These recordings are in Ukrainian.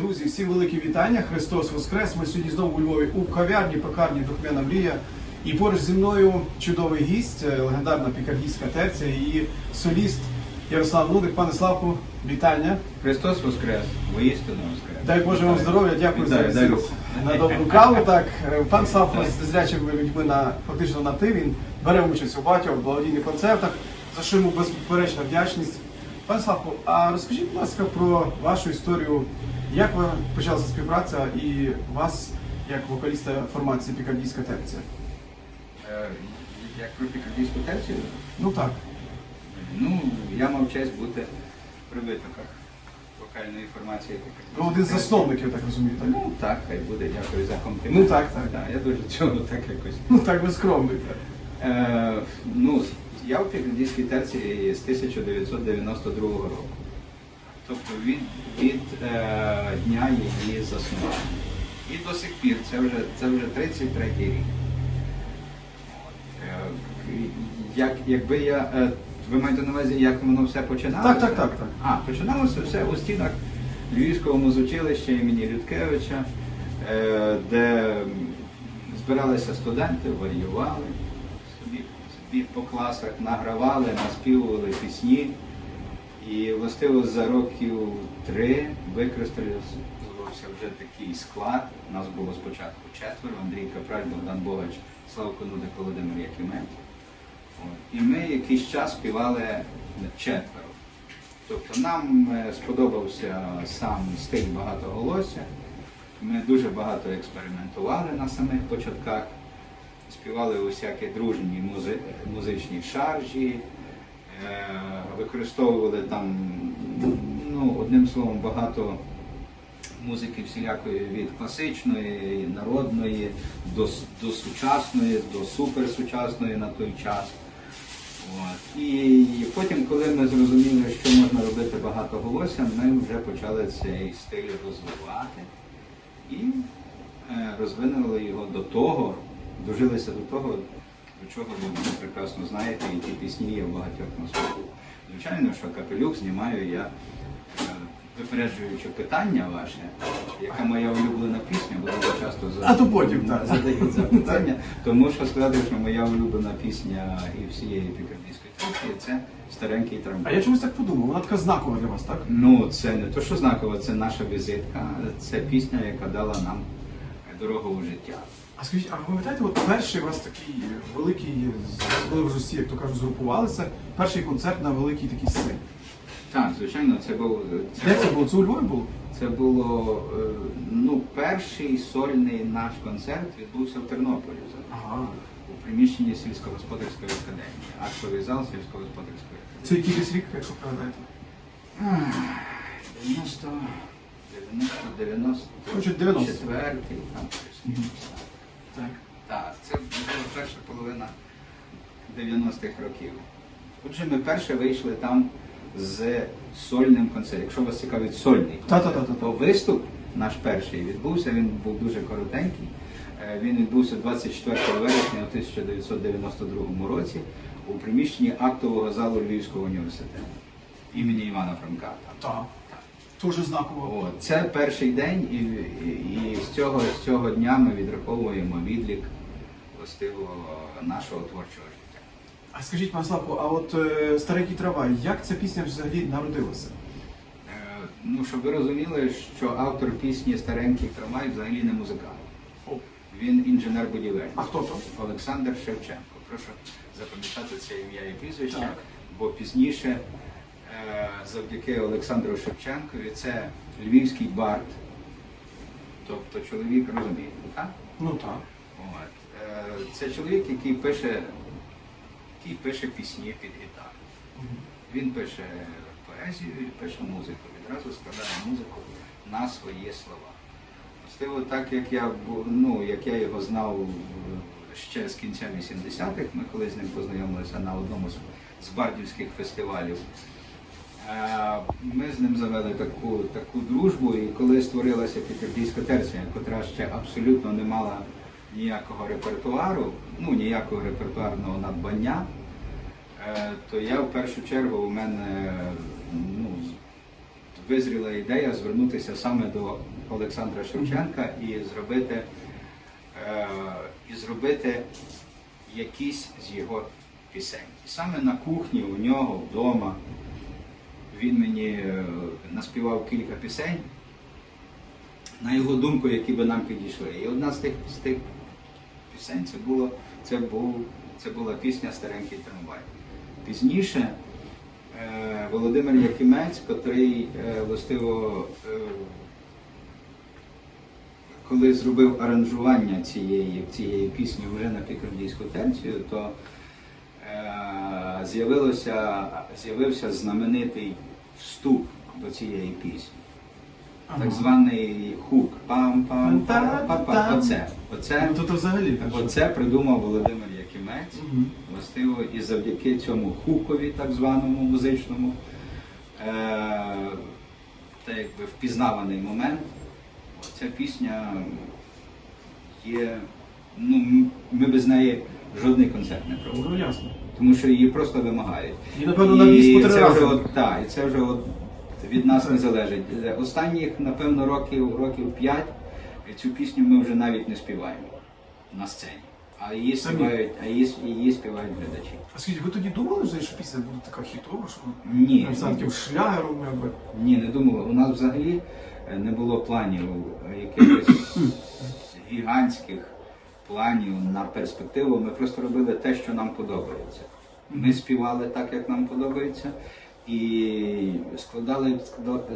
Друзі, всім великі вітання. Христос Воскрес. Ми сьогодні знову у Львові у кав'ярні, пекарні Духмяна Мрія. І поруч зі мною чудовий гість, е, легендарна пікардійська терця і соліст Ярослав Лудик. Пане Славку, вітання. Христос Воскрес, воістину Воскрес. Дай Боже вам здоров'я, дякую Вітаю, за візит на добру каву. Так, Е, пан Славко з зрячими людьми на фактично на ти. Він бере участь у багатьох благодійних концертах, за що йому безперечна вдячність. Пан Славко, а розкажіть, будь ласка, про вашу історію. Як ви почалася співпраця і вас як вокаліста формації Пікардійська терція? Е, Як про пікардійську терцію, Ну так. ну, я мав честь бути при витоках вокальної формації Ви один з засновників, так розумію, так? Ну так, хай буде, дякую за комплімент. Ну, так, так. Да, я дуже цього так якось. Ну так, ви скромний. Так. Е, ну, я в пікардійській терції з 1992 року. Тобто від, від е, дня її заснування. І до сих пір, це вже, це вже 33 рік. Е, Як, якби я, е, ви маєте на увазі, як воно все починалося? Так, так, так, так. А, починалося все у стінах Львівського музучилища імені Людкевича, е, де збиралися студенти, варіювали собі по класах, награвали, наспівували пісні. І властиво за років три використовувався вже такий склад. У нас було спочатку четверо, Андрій Капраль, Богдан Богач, Славко Нудик, Володимир Якимець. І ми якийсь час співали четверо. Тобто нам е, сподобався сам стиль багатоголосся. Ми дуже багато експериментували на самих початках, співали усякі дружні музи- музичні шаржі, е, використовували там, ну, одним словом, багато музики всілякої від класичної, народної до, до сучасної, до суперсучасної на той час. От. І потім, коли ми зрозуміли, що можна робити багато голося, ми вже почали цей стиль розвивати і е, розвинули його до того, дожилися до того, до чого ви прекрасно знаєте, і ті пісні є в багатьох на слуху. Звичайно, що капелюх знімаю я, е, випереджуючи питання ваше, яка моя улюблена пісня, бо дуже часто за- А то потім, так. задають запитання, тому що сказати, що моя улюблена пісня і всієї пікардійської трупи це старенький А я чомусь так подумав, вона така знакова для вас, так? Ну, це не то, що знаково, це наша візитка, це пісня, яка дала нам дорогу у життя. А скажіть, а ви пам'ятаєте, от перший у вас такий великий, коли вже всі, як то кажуть, згрупувалися, перший концерт на великій такій сцені. Так, звичайно, це був Де це було? Це у Львові було? Це було е, ну, перший сольний наш концерт відбувся в Тернополі Ага. у приміщенні сільськогосподарської академії, актовий зал сільськогосподарської академії. Це який десь рік, якщо пам'ятаєте? 90, 90, 90, Коротше, 90. четвертий, там щось. Так. Так, це була перша половина 90-х років. Отже, ми перше вийшли там з сольним концертом. Якщо вас цікавить сольний Та-та-та-та. то виступ наш перший відбувся, він був дуже коротенький. Е, Він відбувся 24 вересня у 1992 році у приміщенні актового залу Львівського університету імені Івана Франка. Так. Дуже знаково. От, це перший день, і, і, і з, цього, з цього дня ми відраховуємо відлік властиво нашого творчого життя. А скажіть, пане Славко, а от е, старенький трамвай, як ця пісня взагалі народилася? Е, Ну, щоб ви розуміли, що автор пісні Старенький трамвай взагалі не музикант. Він інженер-будівельник. А хто то? Олександр Шевченко. Прошу запам'ятати це ім'я і прізвище, бо пізніше, завдяки Олександру Шевченкові, це львівський бард. Тобто чоловік розуміє, так? Ну так. От. Е, Це чоловік, який пише, який пише пісні під гітару. Він пише поезію і пише музику. Відразу складає музику на свої слова. Властиво, так як я ну, як я його знав е, ще з кінця 80-х, ми коли з ним познайомилися на одному з бардівських фестивалів. Ми з ним завели таку, таку дружбу, і коли створилася пікардійська терція, котра ще абсолютно не мала ніякого репертуару, ну ніякого репертуарного надбання, е, то я в першу чергу у мене ну, визріла ідея звернутися саме до Олександра Шевченка і зробити, е, і зробити якісь з його пісень. І саме на кухні у нього вдома він мені е, наспівав кілька пісень, на його думку, які би нам підійшли. І одна з тих, з тих пісень це, було, це, був, це була пісня Старенький трамвай. Пізніше е, Володимир Якимець, котрий е, властиво, е, коли зробив аранжування цієї, цієї пісні вже на пікардійську терцію, то з'явилося, з'явився знаменитий вступ до цієї пісні. Так званий хук. пам пам пам пам Оце. Оце, Ну, то, взагалі так. оце придумав Володимир Якимець. Мгм. Властиво, і завдяки цьому хукові, так званому музичному, е, та якби впізнаваний момент, ця пісня є. Ну, ми без неї жодний концерт не проводимо. Ну ясно. Тому що її просто вимагають. І, напевно, на біс це вже от, так, і це вже от від нас не залежить. Е, Останніх, напевно, років, років 5 цю пісню ми вже навіть не співаємо на сцені. А її співають, а її, її співають глядачі. А скажіть, ви тоді думали що пісня буде така хітова, що Ні. таким шлягером, якби? Ні, не думали. У нас взагалі е, не було планів е, якихось гігантських планів на перспективу. Ми просто робили те, що нам подобається. Ми співали так, як нам подобається, і складали,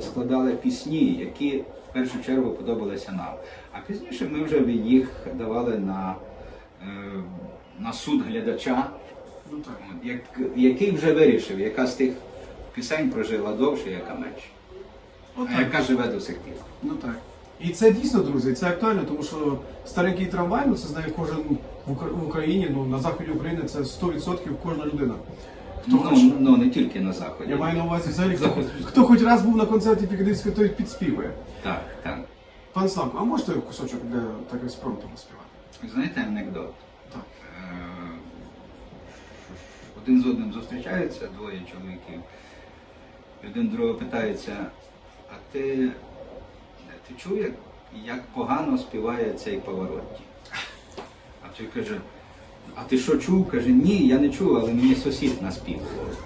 складали пісні, які в першу чергу подобалися нам. А пізніше ми вже їх давали на, е, на суд глядача. Ну який вже вирішив, яка з тих пісень прожила довше, яка менше, а яка живе до сих пір. Ну так. І це дійсно, друзі, це актуально, тому що старенький трамвай, ну це знає кожен в Україні, ну на заході України це 100% кожна людина. Хто Ну, хоче. ну не тільки на заході. Я маю на увазі взагалі, хто, Заход. хто хоч раз був на концерті Пікадильської, той підспівує. Так, так. Пан Славко, а можете кусочок для так еспромту співати? Знаєте анекдот? Так. Е, Один з одним зустрічаються, двоє чоловіків. Один другого питається, а ти, ти чув, як, як погано співає цей Паваротті? А той каже, а ти що чув? Каже, ні, я не чув, але мені сусід наспівував.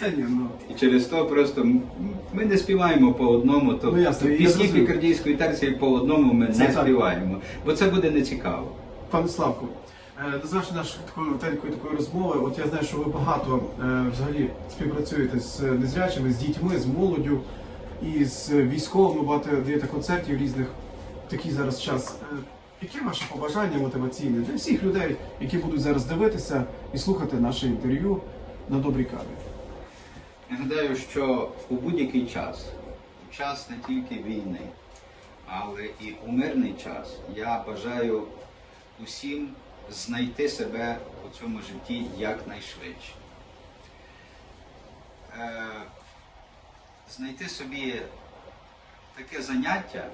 Та ні, ну. І через то просто ми не співаємо по одному, то Ну, ясно, я пісні зрозумів. пікардійської терції по одному ми Це не так. співаємо, бо це буде нецікаво. Пане Славко, е, до завершення нашої такої тенької такої розмови. От я знаю, що ви багато е, взагалі співпрацюєте з незрячими, з дітьми, з молоддю і з військовими багато даєте концертів різних. Такий зараз час. Е, Які ваші побажання мотиваційні для всіх людей, які будуть зараз дивитися і слухати наше інтерв'ю на добрій каві? Нагадаю, що у будь-який час, час не тільки війни, але і у мирний час, я бажаю усім знайти себе у цьому житті якнайшвидше. Знайти собі таке заняття,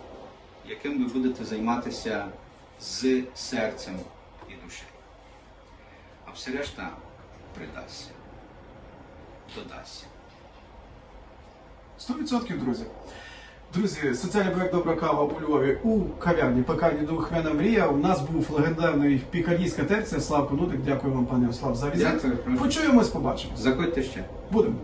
яким ви будете займатися з серцем і душею. А все решта придасться, додасться. 100% друзі. Друзі, соціальний проект Добра кава у Львові у кав'ярні пекарні Духмяна Мрія. У нас був легендарний пікардійська терція Славко Нудик. Дякую вам, пане Ярослав, за візит. Дякую. Почуємось, побачимо. Заходьте ще. Будемо.